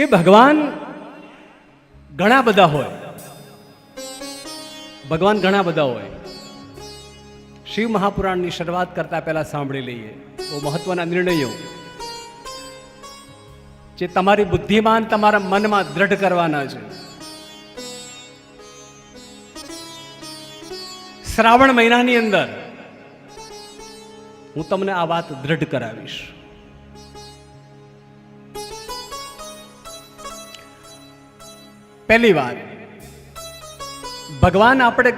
કે ભગવાન ઘણા બધા હોય. ભગવાન ઘણા બધા હોય. શિવ મહાપુરાણની શરૂઆત કરતા પહેલા સાંભળી લઈએ. બહુ મહત્વના નિર્ણયો. જે તમારી બુદ્ધિમાન તમારા મનમાં દ્રઢ કરવાના છે. શ્રાવણ મહિનાની અંદર હું તમને આ વાત દ્રઢ કરાવીશ. પહેલી વાત, ભગવાન આપણે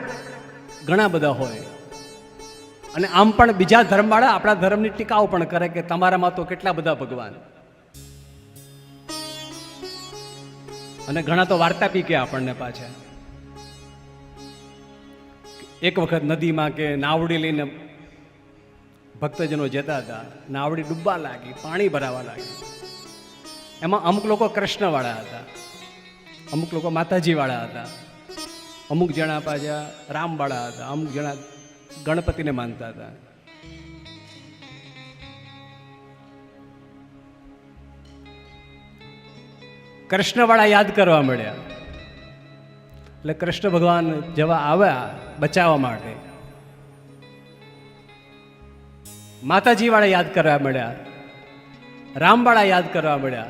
ઘણા બધા હોય. અને આમ પણ બીજા ધર્મવાળા આપણા ધર્મની ટીકાઓ પણ કરે કે તમારામાં તો કેટલા બધા ભગવાન. અને ઘણા તો વાર્તા પી કે આપણને પાછા. એક વખત નદીમાં કે નાવડી લઈને ભક્તજનો જતા હતા, નાવડી ડૂબવા લાગી, પાણી ભરાવા લાગી એમાં અમુક લોકો કૃષ્ણવાળા હતા. અમુક લોકો માતાજીવાળા હતા. અમુક જણા પાછા રામવાળા હતા. અમુક જણા ગણપતિને માનતા હતા. કૃષ્ણવાળા યાદ કરવા મળ્યા. એટલે કૃષ્ણ ભગવાન જવા આવ્યા બચાવવા માટે. માતાજીવાળા યાદ કરવા મળ્યા. રામવાળા યાદ કરવા મળ્યા.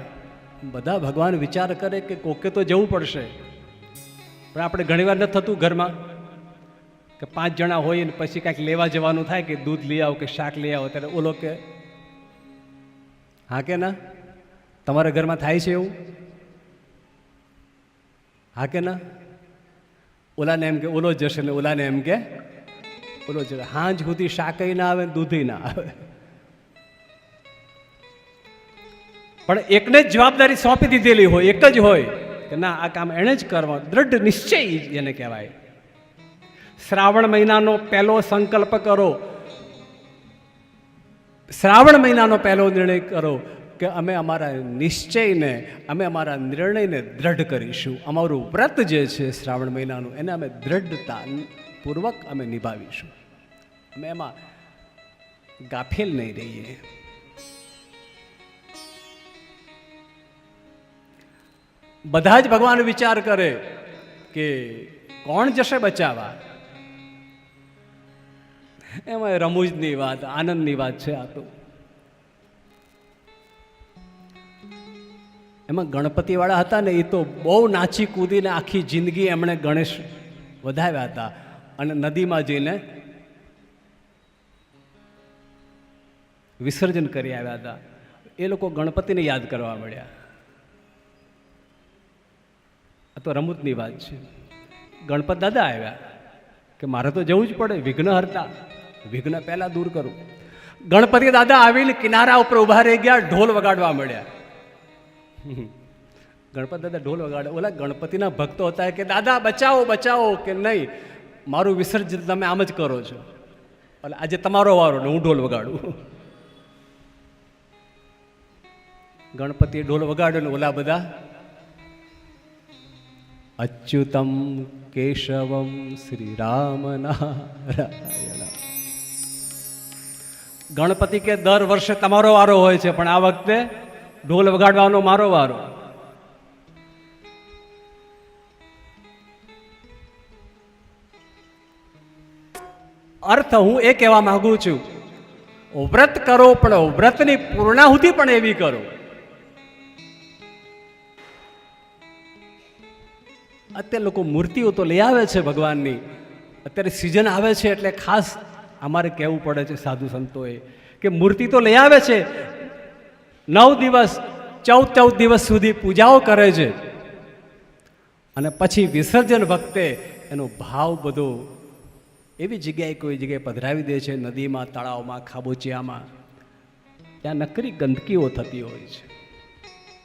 બધા ભગવાન વિચાર કરે કે કોકે તો જવું પડશે. પણ આપણે ઘણીવાર ન થતું ઘરમાં કે પાંચ જણા હોય ને પછી કાંઈક લેવા જવાનું થાય કે દૂધ લઈ આવો કે શાક લઈ આવો ત્યારે ઓલો કે, હા કે ના? તમારા ઘરમાં થાય છે એવું? હા કે ના? ઓલાને એમ કે, ઓલો જશે ને ઓલાને એમ કે, ઓલો જશે હાંજ સુધી શાકય ના આવે દૂધય ના આવે. પણ એકને જ જવાબદારી સોંપી દીધેલી હોય, એક જ હોય, કે ના, આ કામ એણે જ કરવા, દ્રઢ નિશ્ચય એને કહેવાય. શ્રાવણ મહિનાનો પહેલો સંકલ્પ કરો. શ્રાવણ મહિનાનો પહેલો નિર્ણય કરો કે અમે અમારા નિશ્ચયને, અમે અમારા નિર્ણયને દ્રઢ કરીશું. અમારું વ્રત જે છે શ્રાવણ મહિનાનું, એને અમે દ્રઢતા પૂર્વક અમે નિભાવીશું. અમે એમાં ગાફેલ નહીં રહીએ. બધા જ ભગવાન વિચાર કરે કે કોણ જશે બચાવવા? એમાં રમૂજની વાત, આનંદની વાત છે આ તો. એમાં ગણપતિવાળા હતા ને, એ તો બહુ નાચી કૂદીને આખી જિંદગી એમણે ગણેશ વધાવ્યા હતા. અને નદીમાં જઈને વિસર્જન કરી આવ્યા હતા. એ લોકો ગણપતિને યાદ કરવા મળ્યા. આ તો રમૂતની વાત છે. ગણપત દાદા આવ્યા કે મારે તો જવું જ પડે, વિઘ્ન હરતા. વિઘ્ન પહેલાં દૂર કરું. ગણપતિ દાદા આવીને કિનારા ઉપર ઊભા રહી ગયા, ઢોલ વગાડવા મળ્યા ગણપત દાદા ઢોલ વગાડે. ઓલા ગણપતિના ભક્તો હતા કે, દાદા, બચાવો બચાવો, કે નહીં, મારું વિસર્જન તમે આમ જ કરો છો. એટલે આજે તમારો વારો ને હું ઢોલ વગાડું. ગણપતિએ ઢોલ વગાડ્યો ને ઓલા બધા અચ્યુતમ કેશવમ શ્રી રામ ગણપતિ કે દર વર્ષે તમારો વારો હોય છે પણ આ વખતે ઢોલ વગાડવાનો મારો વારો અર્થ હું એ કહેવા માંગુ છું વ્રત કરો પણ વ્રતની પૂર્ણાહુતિ પણ એવી કરો અત્યારે લોકો મૂર્તિઓ તો લઈ આવે છે ભગવાનની. અત્યારે સિઝન આવે છે એટલે ખાસ અમારે કહેવું પડે છે સાધુ સંતોએ કે મૂર્તિ તો લઈ આવે છે. નવ દિવસ, ચૌદ ચૌદ દિવસ સુધી પૂજાઓ કરે છે. અને પછી વિસર્જન વખતે એનો ભાવ બધો એવી જગ્યાએ કોઈ જગ્યાએ પધરાવી દે છે નદીમાં, તળાવમાં, ખાબોચિયામાં. ત્યાં નકરી ગંદકીઓ થતી હોય છે.